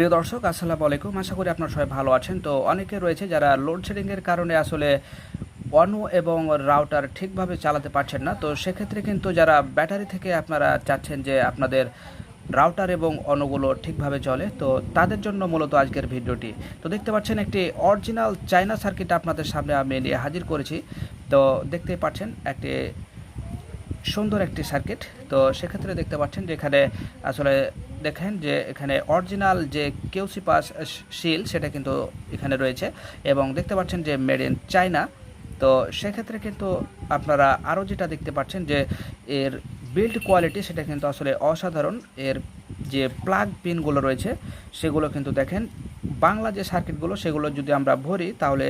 প্রিয় দর্শক, আসসালামু আলাইকুম। আশা করি আপনারা সবাই ভালো আছেন। তো অনেকে রয়েছে যারা লোডশেডিংয়ের কারণে আসলে অনু এবং রাউটার ঠিকভাবে চালাতে পারছেন না। তো সেক্ষেত্রে কিন্তু যারা ব্যাটারি থেকে আপনারা চাচ্ছেন যে আপনাদের রাউটার এবং অনুগুলো ঠিকভাবে চলে, তো তাদের জন্য মূলত আজকের ভিডিওটি। তো দেখতে পাচ্ছেন, একটি অরিজিনাল চায়না সার্কিট আপনাদের সামনে আমি নিয়ে হাজির করেছি। তো দেখতেই পাচ্ছেন, একটি সুন্দর একটি সার্কিট তো সেক্ষেত্রে দেখতে পাচ্ছেন যে এখানে আসলে দেখেন যে এখানে অরিজিনাল যে কেউসি পাস শিল সেটা কিন্তু এখানে রয়েছে এবং দেখতে পাচ্ছেন যে মেড ইন চায়না তো সেক্ষেত্রে কিন্তু আপনারা আরও যেটা দেখতে পাচ্ছেন যে এর বিল্ড কোয়ালিটি সেটা কিন্তু আসলে অসাধারণ। এর যে প্লাগ পিনগুলো রয়েছে সেগুলো কিন্তু দেখেন বাংলা যে সার্কিটগুলো সেগুলো যদি আমরা ভরি, তাহলে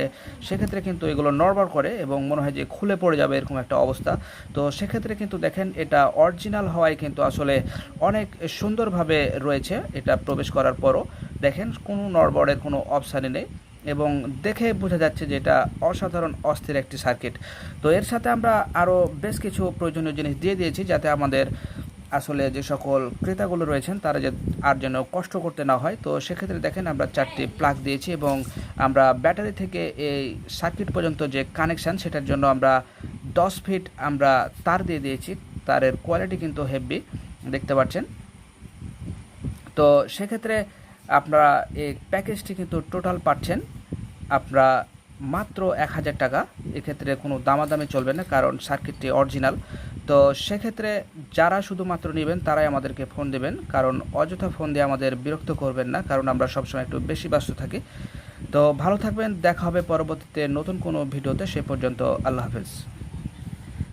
সেক্ষেত্রে কিন্তু এগুলো নড়বড় করে এবং মনে হয় যে খুলে পড়ে যাবে এরকম একটা অবস্থা। তো সেক্ষেত্রে কিন্তু দেখেন এটা অরিজিনাল হওয়ায় কিন্তু আসলে অনেক সুন্দরভাবে রয়েছে এটা প্রবেশ করার পরও। দেখেন কোনো নড়বড়ের কোনো অপশানই নেই এবং দেখে বোঝা যাচ্ছে যে এটা অসাধারণ, অস্থির একটি সার্কিট তো এর সাথে আমরা আরও বেশ কিছু প্রয়োজনীয় জিনিস দিয়ে দিয়েছি যাতে আমাদের আসলে যে সকল ক্রেতাগুলো রয়েছেন, তারা যে আর যেন কষ্ট করতে না হয়, তো সেক্ষেত্রে দেখেন আমরা চারটি প্লাগ দিয়েছি এবং আমরা ব্যাটারি থেকে এই সার্কিট পর্যন্ত যে কানেকশান সেটার জন্য আমরা দশ ফিট আমরা তার দিয়ে দিয়েছি। তারের কোয়ালিটি কিন্তু হেভি দেখতে পাচ্ছেন। তো সেক্ষেত্রে আপনারা এই প্যাকেজটি কিন্তু টোটাল পাচ্ছেন। আপনারা মাত্র এক হাজার টাকা, এক্ষেত্রে কোনো দামাদামি চলবে না, কারণ সার্কিটটি অরিজিনাল তো সেক্ষেত্রে যারা শুধুমাত্র নেবেন, তারাই আমাদেরকে ফোন দেবেন। কারণ অযথা ফোন দিয়ে আমাদের বিরক্ত করবেন না, কারণ আমরা সবসময় একটু বেশি ব্যস্ত থাকি। তো ভালো থাকবেন, দেখা হবে পরবর্তীতে নতুন কোনো ভিডিওতে, সে পর্যন্ত আল্লাহ হাফেজ।